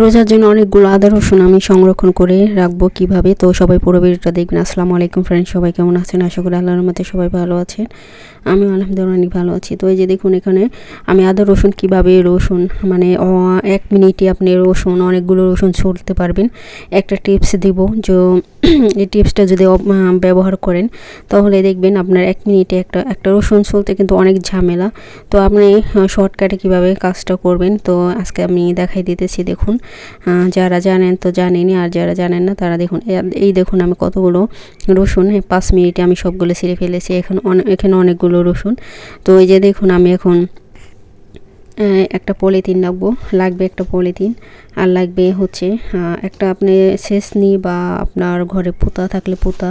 রোজার জন্য অনেকগুলো আদা, রসুন আমি সংরক্ষণ করে রাখব কীভাবে? তো সবাই পুরো ভিডিওটা দেখবেন। আসসালামু আলাইকুম ফ্রেন্ড সবাই কেমন আছেন? আশা করি আল্লাহর মতে সবাই ভালো আছেন। আমি আলহামদুলিল্লাহ অনেক ভালো আছি। তো এই যে দেখুন এখানে আমি আদা, রসুন কীভাবে রসুন মানে এক মিনিটে আপনি রসুন, অনেকগুলো রসুন ছড়তে পারবেন। একটা টিপস দিব যে এই টিপসটা যদি ব্যবহার করেন, তাহলে দেখবেন আপনার এক মিনিটে একটা একটা রসুন চলতে কিন্তু অনেক ঝামেলা। তো আপনি শর্টকাটে কীভাবে কাজটা করবেন, তো আজকে আমি দেখাই দিতেছি দেখুন। যারা জানেন তো জানেনি আর যারা জানেন না তারা দেখুন। এই দেখুন আমি কতগুলো রসুন পাঁচ মিনিটে আমি সবগুলো ছিঁড়ে ফেলেছি, এখন এখানে অনেকগুলো রসুন। তো এই যে দেখুন আমি এখন একটা পলিথিন রাখব, লাগবে একটা পলিথিন। আর লাগবে হচ্ছে একটা আপনি শেষনি বা আপনার ঘরে পোতা থাকলে পোতা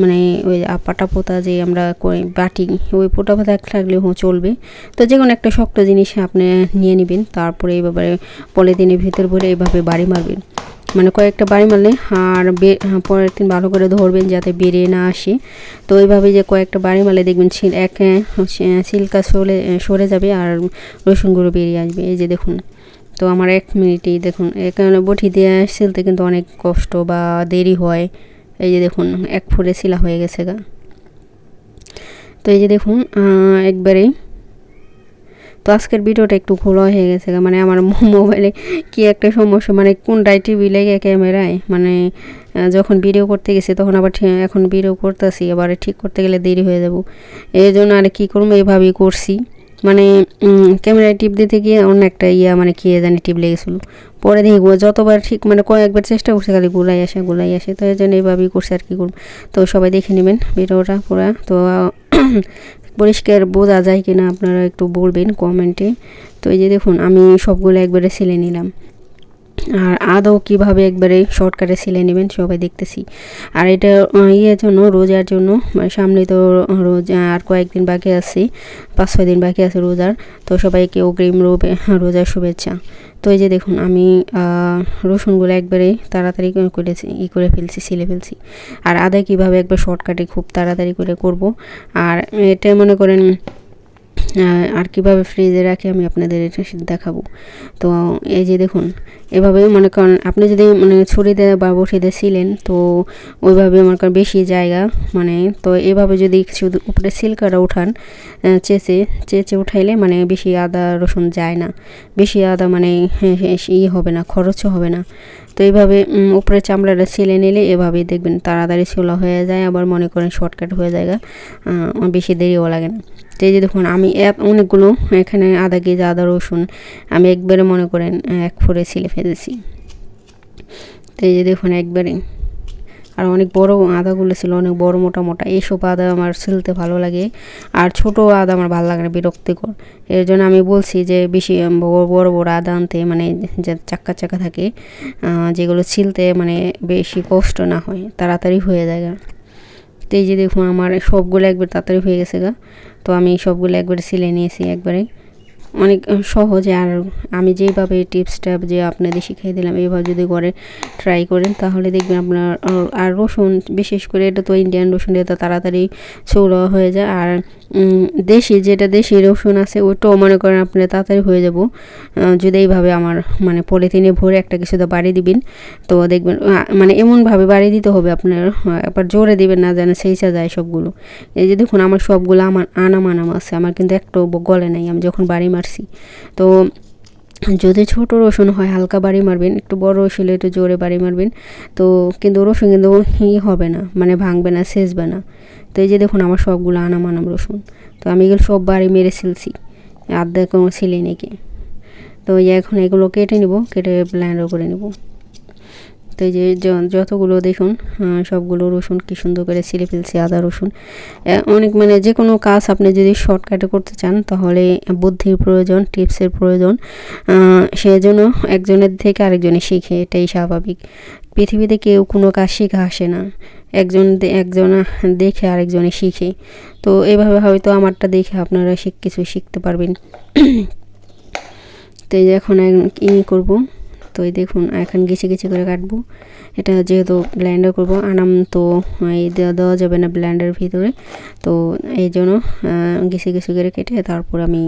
মানে ওই পাটা পোতা যে আমরা বাটি, ওই পোটা পোতা থাকলে চলবে। তো যে কোনো একটা শক্ত জিনিস আপনি নিয়ে নেবেন, তারপরে এইভাবে পলিথিনের ভিতর ভরে এইভাবে বাড়ি মারবেন। মানে কয়েকটা বাড়ি মারলে আর হ্যাঁ, পরের দিন ভালো করে ধরবেন যাতে বেরিয়ে না আসে। তো এইভাবে যে কয়েকটা বাড়ি মারলে দেখবেন এক আহ, হচ্ছে, সিল্কা সরে সরে যাবে আর রসুনগুলো বেরিয়ে আসবে। এই যে দেখুন তো আমার এক মিনিটেই দেখুন এখানে বটি দিয়ে সিলতে কিন্তু অনেক কষ্ট বা দেরি হয়। এই যে দেখুন এক ফুলে শিলা হয়ে গেছে গা। তো এই যে দেখুন একবারেই তো আজকের ভিডিওটা একটু খোলা হয়ে গেছে মানে আমার মোবাইলে কি একটা সমস্যা মানে কোনটাই টিভি লেগে ক্যামেরায়? মানে যখন ভিডিও করতে গেছি তখন আবার এখন ভিডিও করতেছি, আবার ঠিক করতে গেলে দেরি হয়ে যাব। এই জন্য আর কি করব, এইভাবেই করছি। মানে ক্যামেরায় টিপ দিতে গিয়ে অন্য একটা ইয়া মানে কি জানি টিপ লেগেছিলো। পরে দেখি যতবার ঠিক মানে কয়েকবার চেষ্টা করছে, খালি গুলাই আসে, গোলাই আসে। তো এই জন্য এইভাবেই করছে আর কি করব। তো সবাই দেখে নেবেন ভিডিওটা পুরা। তো পরিষ্কার বোঝা যায় কিনা আপনারা একটু বলবেন কমেন্টে তো এই যে দেখুন, আমি সবগুলো একবারে সেলে নিলাম। আর আদৌ কীভাবে একবারে শর্টকাটে সিলে নেবেন সবাই দেখতেছি। আর এটা ইয়ের জন্য, রোজার জন্য মানে সামনে তো রোজা, আর কয়েকদিন বাকি আছে, পাঁচ ছয় দিন বাকি আছে রোজার, তো সবাইকে অগ্রিম রোজার শুভেচ্ছা। তো এই যে দেখুন, আমি রসুনগুলো একবারে তাড়াতাড়ি করেছি, ই করে ফেলছি, সিলে ফেলছি। আর আদা কীভাবে একবার শর্টকাটে খুব তাড়াতাড়ি করে করব। আর এটা মনে করেন আর কীভাবে ফ্রিজে রাখি আমি আপনাদের এটা দেখাবো। তো এই যে দেখুন এভাবে মনে করেন আপনি যদি মানে ছুরিতে বা বসিতে ছিলেন তো ওইভাবে মনে করেন বেশি জায়গা মানে তো এভাবে যদি শুধু উপরে সিল্কাটা উঠান চেঁচে চেঁচে উঠাইলে মানে বেশি আদা রসুন যায় না। বেশি আদা মানে হ্যাঁ, হ্যাঁ, ই হবে না খরচও হবে না। তো এইভাবে উপরে চামড়াটা ছেলে নিলে এভাবেই দেখবেন তাড়াতাড়ি ছোলা হয়ে যায় আবার মনে করেন শর্টকাট হয়ে যায় বেশি দেরিও লাগে না। তো এই যে দেখুন, আমি অনেকগুলো, এখানে আদা কেজি আদা, রসুন, আমি একবারে মনে করেন, এক ফোরে ছিলে ফেলেছি। তো এই যে দেখুন, একবারে। আর অনেক বড় আদাগুলো ছিল, অনেক বড়, মোটা মোটা। এইসব আদা আমার ছিলতে ভালো লাগে। আর ছোট আদা আমার ভালো লাগে না, বিরক্তিকর। এর জন্য আমি বলছি যে, বেশি বড় বড় আদা আনতে মানে যে চাক্কা চাকা থাকে যেগুলো ছিলতে মানে বেশি কষ্ট না হয়, তাড়াতাড়ি হয়ে যায় গা। তো এই যে দেখুন, আমার সবগুলো একবার তাড়াতাড়ি হয়ে গেছে গা। তো আমি সবগুলো একবারে সিলে নিয়েছি একবারে। অনেক সহজে আর আমি যেইভাবে টিপসটা যে আপনাদের শিখিয়ে দিলাম, এইভাবে যদি করে ট্রাই করেন, তাহলে দেখবেন আপনার আর রসুন, বিশেষ করে এটা তো ইন্ডিয়ান রসুন এটা তাড়াতাড়ি চৌড়া হয়ে যায়। আর দেশি যেটা দেশি রসুন আছে, ওটাও মনে করেন আপনি তাড়াতাড়ি হয়ে যাব। যদি এইভাবে আমার মানে পলিথিনে ভরে একটা কিছু তো বাড়ি দিবেন, তো দেখবেন মানে এমনভাবে বাড়ি দিতে হবে আপনার একবার জোরে দিবেন না যেন সেইসা যায় সবগুলো এই যে দেখুন, আমার সবগুলো আমার আনাম আনাম আছে, আমার কিন্তু একটু গলে নাই, আমি যখন বাড়ি মারছি। তো যদি ছোট রসুন হয়, হালকা বাড়ি মারবেন, একটু বড় রসুন একটু জোরে বাড়ি মারবেন, তো কিন্তু রসুন কিন্তু ই হবে না মানে ভাঙবে না, সেজবে না। তো এই যে দেখুন আমার সবগুলো আনাম আনাম রসুন, তো আমি এগুলো সব বাড়ি মেরে ছিলছি, আর্ধেক কোনো ছিলেন নাকি। তো এখন এগুলো কেটে নিব, কেটে ব্ল্যান্ডও করে নেব। তো এই যে যতগুলো দেখুন সবগুলো রসুন কি সুন্দর করে ছিলে ফেলছি, আদা রসুন। অনেক মানে যে কোনো কাজ আপনি যদি শর্টকাটে করতে চান, তাহলে বুদ্ধির প্রয়োজন, টিপসের প্রয়োজন। সেজন্য একজনের থেকে আরেকজনে শিখে, এটাই স্বাভাবিক। পৃথিবীতে কেউ কোনো কাজ শিখে আসে না। একজন একজন দেখে আরেকজনে শিখে। তো এভাবে হয়তো আমারটা দেখে আপনারা কিছু শিখতে পারবেন। তো এখন কি করব। তো এই দেখুন, এখন গেছে গেছে করে কাটবো। এটা যেহেতু ব্লেন্ডার করব, আনাম তো, এই দেওয়া যাবে না ব্লেন্ডারের ভিতরে। তো এই জন্য গেছে গেছে করে কেটে তারপর আমি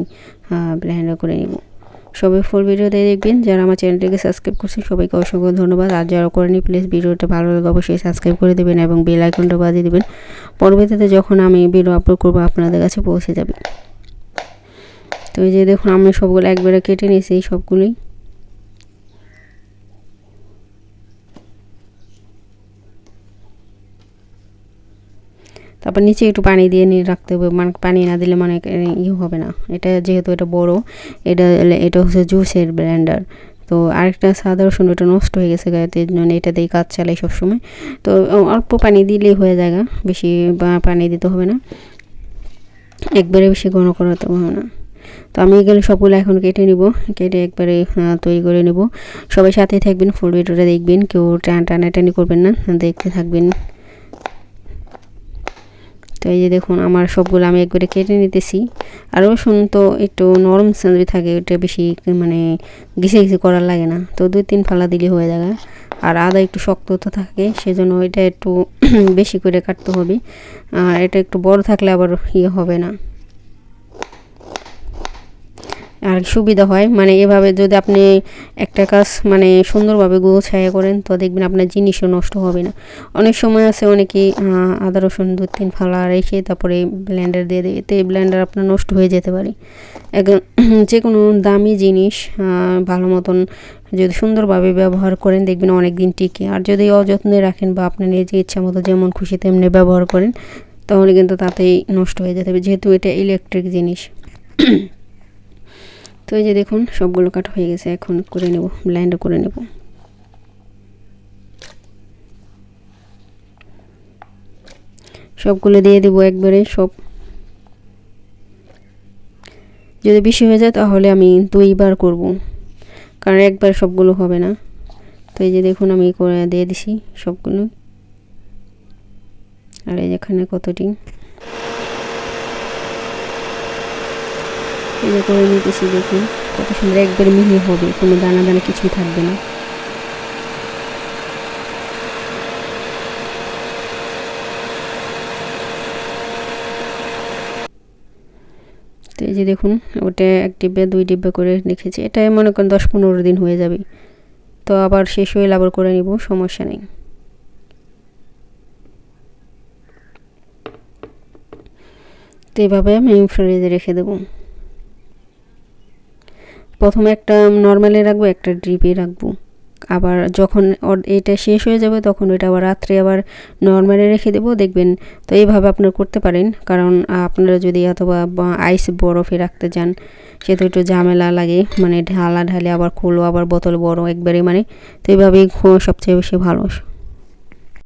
ব্লেন্ডার করে নিব। সবাই ফুল ভিডিওতে দেখবেন। যারা আমার চ্যানেলটিকে সাবস্ক্রাইব করছেন, সবাইকে অসংখ্য ধন্যবাদ। আর যারা করেনি প্লিজ ভিডিওটা ভালো লাগে অবশ্যই সাবস্ক্রাইব করে দেবেন এবং বেল আইকনটা বাজিয়ে দেবেন। পরবর্তীতে যখন আমি ভিডিও আপলোড করব, আপনাদের কাছে পৌঁছে যাবে। তো এই যে দেখুন, আমি সবগুলো একবারে কেটে নিয়েছি, সবগুলোই। তারপর নিচে একটু পানি দিয়ে নিয়ে রাখতে হবে। মানে পানি না দিলে মানে ইয়ে হবে না। এটা যেহেতু এটা বড়, এটা এটা হচ্ছে জুসের ব্লেন্ডার তো আরেকটা সাদা রসুন, ওটা নষ্ট হয়ে গেছে গায়েতে জন্য এটা দিয়ে কাজ চালাই সবসময়। তো অল্প পানি দিলেই হয়ে যায় বেশি পানি দিতে হবে না। একবারে বেশি ঘন করাতে হবে না। তো আমি এগুলো সবগুলো এখন কেটে নিব। কেটে একবারে তৈরি করে নেব। সবাই সাথে থাকবেন ফুল ভিডিওটা দেখবেন। কেউ টান টানাটানি করবেন না। দেখতে থাকবেন। তো এই যে দেখুন, আমার সবগুলো আমি একবারে কেটে নিতেছি। আর রসুন তো একটু নরম যদি থাকে, ওটা বেশি মানে ঘিসে ঘিসে করার লাগে না। তো দুই তিন ফালা দিলে হয়ে যাবে। আর আদা একটু শক্ত তো থাকে, সেজন্য এটা একটু বেশি করে কাটতে হবে। আর এটা একটু বড় থাকলে আবার ইয়ে হবে না। আর সুবিধা হয়। মানে এভাবে যদি আপনি একটা কাজ মানে সুন্দরভাবে গোছায়া করেন, তো দেখবেন আপনার জিনিসও নষ্ট হবে না। অনেক সময় আছে অনেকেই আদা, রসুন দু তিন ফালা রেখে তারপরে ব্লেন্ডার দিয়ে দেয়। এতে ব্লেন্ডার আপনার নষ্ট হয়ে যেতে পারে। একদম যে কোনো দামি জিনিস ভালো মতন যদি সুন্দরভাবে ব্যবহার করেন, দেখবেন অনেক দিন টিকে। আর যদি অযত্নে রাখেন বা আপনি নিজে ইচ্ছা মতো যেমন খুশি তেমনি ব্যবহার করেন, তাহলে কিন্তু তাতেই নষ্ট হয়ে যেতে হবে। যেহেতু এটা ইলেকট্রিক জিনিস। তো এই যে দেখুন, সবগুলো কাটা হয়ে গেছে। এখন করে নেব ব্লাইন্ড করে নেব। সবগুলো দিয়ে দেবো একবারে, সব। যদি বেশি হয়ে যায় তাহলে আমি দুইবার করব, কারণ একবার সবগুলো হবে না। তো এই যে দেখুন, আমি করে দিয়ে দিছি সবগুলো। আর এই যেখানে কতটি এই যে করে নিতেছি, দেখুন কত সুন্দর একবারে মিহি হবে, কোনো দানা দানা কিছুই থাকবে না। তো এই যে দেখুন, ওটা এক ডিব্বে, দুই ডিব্বে করে রেখেছি। এটা মনে করেন দশ পনেরো দিন হয়ে যাবে। তো আবার শেষ হয়ে আবার করে নিব, সমস্যা নেই। তো এইভাবে আমি ফ্রিজে রেখে দেবো। প্রথমে একটা নর্মালে রাখব, একটা ড্রিপে রাখব। আবার যখন এটা শেষ হয়ে যাবে, তখন ওইটা আবার রাত্রে আবার নর্মালে রেখে দেবো। দেখবেন, তো এইভাবে আপনারা করতে পারেন। কারণ আপনারা যদি অথবা আইস বরফে রাখতে যান সে তো একটু ঝামেলা লাগে। মানে ঢালা ঢালে আবার খোলো, আবার বোতল বড় একবারে মানে। তো এইভাবেই সবচেয়ে বেশি ভালো।